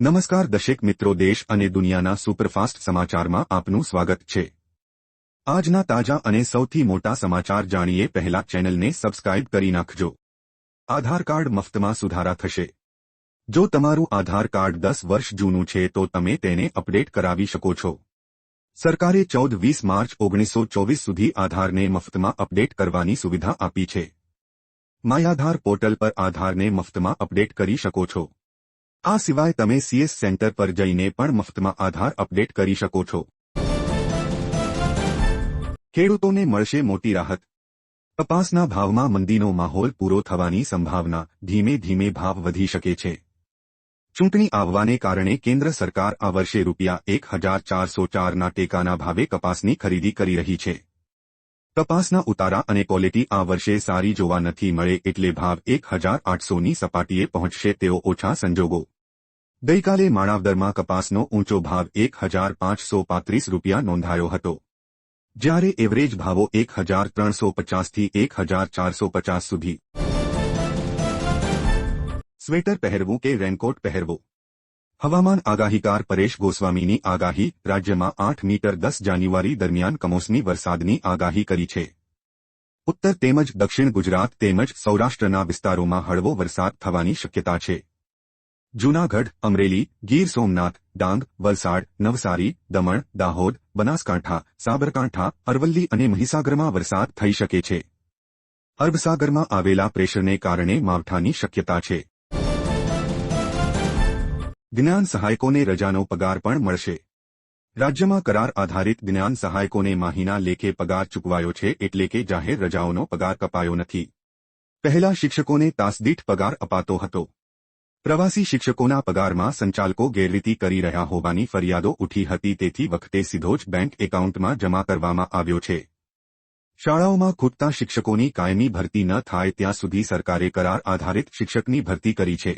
નમસ્કાર દશેક મિત્રો, દેશ અને દુનિયાના સુપરફાસ્ટ સમાચારમાં આપનું સ્વાગત છે. આજના તાજા અને સૌથી મોટા સમાચાર જાણીએ પહેલા ચેનલને સબસ્ક્રાઇબ કરી નાખજો. આધાર કાર્ડ મફતમાં સુધારા થશે. જો તમારું આધાર કાર્ડ દસ વર્ષ જૂનું છે, તો તમે તેને અપડેટ કરાવી શકો છો. સરકારે ચૌદ વીસ માર્ચ ઓગણીસો ચોવીસ સુધી આધારને મફતમાં અપડેટ કરવાની સુવિધા આપી છે. માયાધાર પોર્ટલ પર આધારને મફતમાં અપડેટ કરી શકો છો. આ સિવાય તમે સીએસ સેન્ટર પર જઈને પણ મફતમાં આધાર અપડેટ કરી શકો છો. ખેડૂતોને મળશે મોટી રાહત. કપાસના ભાવમાં મંદીનો માહોલ પૂરો થવાની સંભાવના ધીમે ધીમે ભાવ વધી શકે છે. ચૂંટણી આવવાને કારણે કેન્દ્ર સરકાર આ વર્ષે રૂપિયા એક હજાર ચારસો ચારના ટેકાના ભાવે કપાસની ખરીદી કરી રહી છે. કપાસના ઉતારા અને ક્વોલિટી આ વર્ષે સારી જોવા નથી મળે એટલે ભાવ એક હજાર આઠસોની સપાટીએ પહોંચશે તેઓ ઓછા સંજોગો. ગઈકાલે માણાવદરમાં કપાસનો ઊંચો ભાવ એક હજાર પાંચસો પાંત્રીસ રૂપિયા નોંધાયો હતો. જ્યારે એવરેજ ભાવો એક હજાર ત્રણસો પચાસથી એક હજાર ચારસો પચાસ સુધી. સ્વેટર પહેરવું કે રેનકોટ પહેરવો? હવામાન આગાહીકાર પરેશ ગોસ્વામીની આગાહી, રાજ્યમાં આઠ મીટર દસ જાન્યુઆરી દરમિયાન કમોસમી વરસાદની આગાહી કરી છે. ઉત્તર તેમજ દક્ષિણ ગુજરાત તેમજ સૌરાષ્ટ્રના વિસ્તારોમાં હળવો વરસાદ થવાની શક્યતા છે. જૂનાગઢ, અમરેલી, ગીર સોમનાથ, ડાંગ, વલસાડ, નવસારી, દમણ, દાહોદ, બનાસકાંઠા, સાબરકાંઠા, અરવલ્લી અને મહીસાગરમાં વરસાદ થઈ શકે છે. અરબસાગરમાં આવેલા પ્રેશરને કારણે માવઠાની શક્યતા છે. જ્ઞાન સહાયકોને રજાનો પગાર પણ મળશે. રાજ્યમાં કરાર આધારિત જ્ઞાન સહાયકોને માહીના લેખે પગાર ચૂકવાયો છે એટલે કે જાહેર રજાઓનો પગાર કપાયો નથી. પહેલા શિક્ષકોને તાસદીઠ પગાર અપાતો હતો. પ્રવાસી શિક્ષકોના પગારમાં સંચાલકો ગેરરીતિ કરી રહ્યા હોવાની ફરિયાદો ઉઠી હતી, તેથી વખતે સીધો જ બેંક એકાઉન્ટમાં જમા કરવામાં આવ્યો છે. શાળાઓમાં ખૂટતા શિક્ષકોની કાયમી ભરતી ન થાય ત્યાં સુધી સરકારે કરાર આધારિત શિક્ષકની ભરતી કરી છે.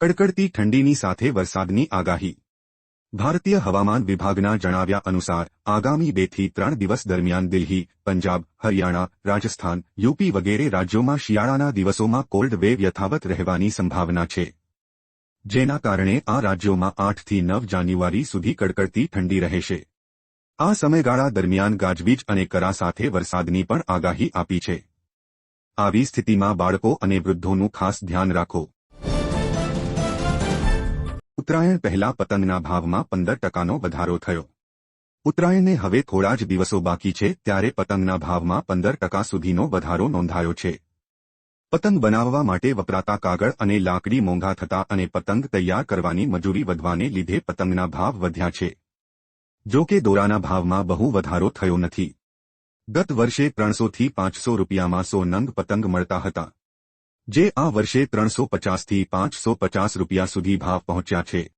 કડકડતી ઠંડીની સાથે વરસાદની આગાહી ભારતીય હવામાન વિભાગના જણાવ્યા અનુસાર, આગામી બેથી ત્રણ દિવસ દરમિયાન દિલ્હી, પંજાબ, હરિયાણા, રાજસ્થાન, યુપી વગેરે રાજ્યોમાં શિયાળાના દિવસોમાં કોલ્ડ વેવ યથાવત રહેવાની સંભાવના છે. જેના કારણે આ રાજ્યોમાં આઠથી નવ જાન્યુઆરી સુધી કડકડતી ઠંડી રહેશે. આ સમયગાળા દરમિયાન ગાજવીજ અને કરા સાથે વરસાદની પણ આગાહી આપી છે. આવી સ્થિતિમાં બાળકો અને વૃદ્ધોનું ખાસ ધ્યાન રાખો. ઉત્તરાયણ પહેલા પતંગના ભાવમાં પંદર ટકાનો વધારો થયો. ઉત્તરાયણને હવે થોડા જ દિવસો બાકી છે ત્યારે પતંગના ભાવમાં પંદર ટકા સુધીનો વધારો નોંધાયો છે. પતંગ બનાવવા માટે વપરાતા કાગળ અને લાકડી મોંઘા થતા અને પતંગ તૈયાર કરવાની મજૂરી વધવાને લીધે પતંગના ભાવ વધ્યા છે. જો કે દોરાના ભાવમાં બહુ વધારો થયો નથી. ગત વર્ષે ત્રણસોથી પાંચસો રૂપિયામાં સો નંગ પતંગ મળતા હતા. જે આ વર્ષે ત્રણસો પચાસથી પાંચસો પચાસ રૂપિયા સુધી ભાવ પહોંચ્યા છે.